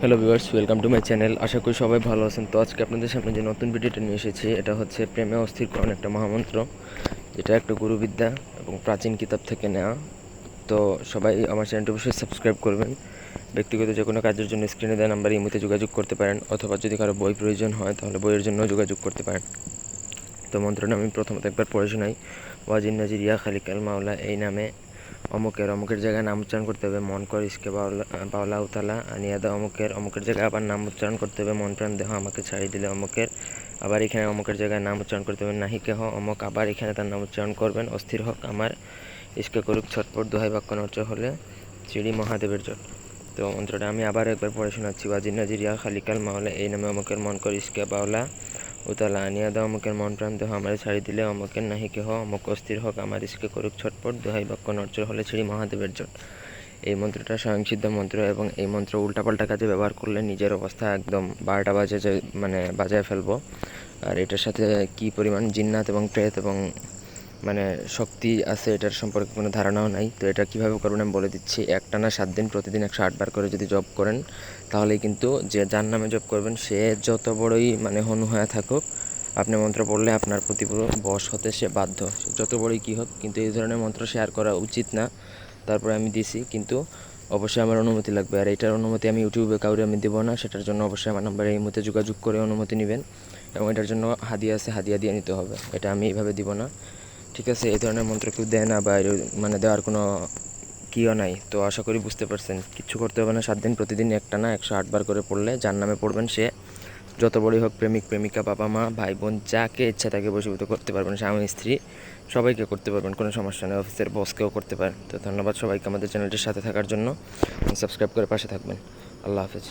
Hello viewers welcome to my channel আশা করি সবাই ভালো আছেন। তো আজকে আপনাদের সামনে যে নতুন ভিডিওটা নিয়ে এসেছি, এটা হচ্ছে প্রেমে অস্থিরকরণ একটা মহামন্ত্র। এটা একটা গুরুবিদ্যা এবং প্রাচীন কিতাব থেকে নেওয়া তো সবাই আমার চ্যানেলটি অবশ্যই সাবস্ক্রাইব করবেন। ব্যক্তিগত যে কোনো কাজের জন্য স্ক্রিনে দেওয়া নাম্বারে ইমুতে যোগাযোগ করতে পারেন, অথবা যদি কারও বই প্রয়োজন হয়, তাহলে বইয়ের জন্য যোগাযোগ করতে পারেন। তো মন্ত্রটা আমি প্রথমত একবার পড়ে শোনাই। ওয়াজিন নাজির ইয়া খালিকাল মাওলা, এই নামে অমুকের অমুকের জায়গায় নাম উচ্চারণ করতে হবে, মন কর ইসকে বাউলা উতালা আনিয়াদা অমুকের অমুকের জায়গায় আবার নাম উচ্চারণ করতে হবে, মন প্রাণ দেহ আমাকে ছাড়িয়ে দিলে অমুকের, আবার এখানে অমুকের জায়গায় নাম উচ্চারণ করতে হবে, নাহি কেহ, অমুক আবার এখানে তার নাম উচ্চারণ করবেন, অস্থির হোক আমার, ইসকে করুক ছটপট দোহাই বাক্য নর্চ হলে চিড়ি মহাদেবের জট তো মন্ত্রটা আমি আবার একবার পড়ে শোনাচ্ছি ওয়াজিন নাজির ইয়া খালিকাল মাওলা, এই নামে অমুকের মন কর ইসকে বাউলা উতালা আনিয়া দাও অমুকের মন প্রাণ, দেহ আমার ছাড়ি দিলে অমুকের নাহি কেহ। অমুক অস্থির হোক, আমার ইসকে করুক ছটপট, দোহাই বাক্য নর্চর হলে ছিঁড়ি মহাদেবের জট। এই মন্ত্রটা স্বয়ংসিদ্ধ মন্ত্র এবং এই মন্ত্র উল্টাপাল্টা কাজে ব্যবহার করলে নিজের অবস্থা একদম বারোটা বাজে মানে বাজায় ফেলব। আর এটার সাথে কি পরিমাণ জিন্নাত এবং প্রেত এবং মানে শক্তি আছে এটার সম্পর্কে কোনো ধারণাও নাই। তো এটা কীভাবে করবেন আমি বলে দিচ্ছি একটানা সাত দিন প্রতিদিন একশো আটবার করে যদি জব করেন তাহলে কিন্তু যে যার নামে জব করবেন, সে যত বড়ই মানে হনু হয়ে থাকুক, আপনি মন্ত্র পড়লে আপনার প্রতি পুরো বশ হতে সে বাধ্য। যত বড়ই কী হোক, কিন্তু এই ধরনের মন্ত্র শেয়ার করা উচিত না। তারপরে আমি দিছি, কিন্তু অবশ্যই আমার অনুমতি লাগবে। আর এটার অনুমতি আমি ইউটিউবে কাউরে আমি দেবো না, সেটার জন্য অবশ্যই আমার নাম্বারে এই মুহূর্তে যোগাযোগ করে অনুমতি নেবেন। এবং এটার জন্য হাদিয়া আছে, হাদিয়া দিয়ে নিতে হবে। এটা আমি এইভাবে দিব না। ঠিক আছে, এই ধরনের মন্ত্র কেউ দেয় না বা মানে দেওয়ার কোনো কিও নাই। তো আশা করি বুঝতে পারছেন। কিচ্ছু করতে হবে না, সাত দিন প্রতিদিন একটা না একশো আটবার করে পড়লে যার নামে পড়বেন সে, যত বড়ই হোক প্রেমিক, প্রেমিকা, বাবা মা, ভাই বোন, যাকে ইচ্ছা তাকে বসীভূত করতে পারবেন স্বামী স্ত্রী, সবাইকে করতে পারবেন, কোনো সমস্যা নেই, অফিসের বসকেও করতে পারেন। তো ধন্যবাদ সবাইকে আমাদের চ্যানেলটির সাথে থাকার জন্য। সাবস্ক্রাইব করে পাশে থাকবেন। আল্লাহ হাফেজ।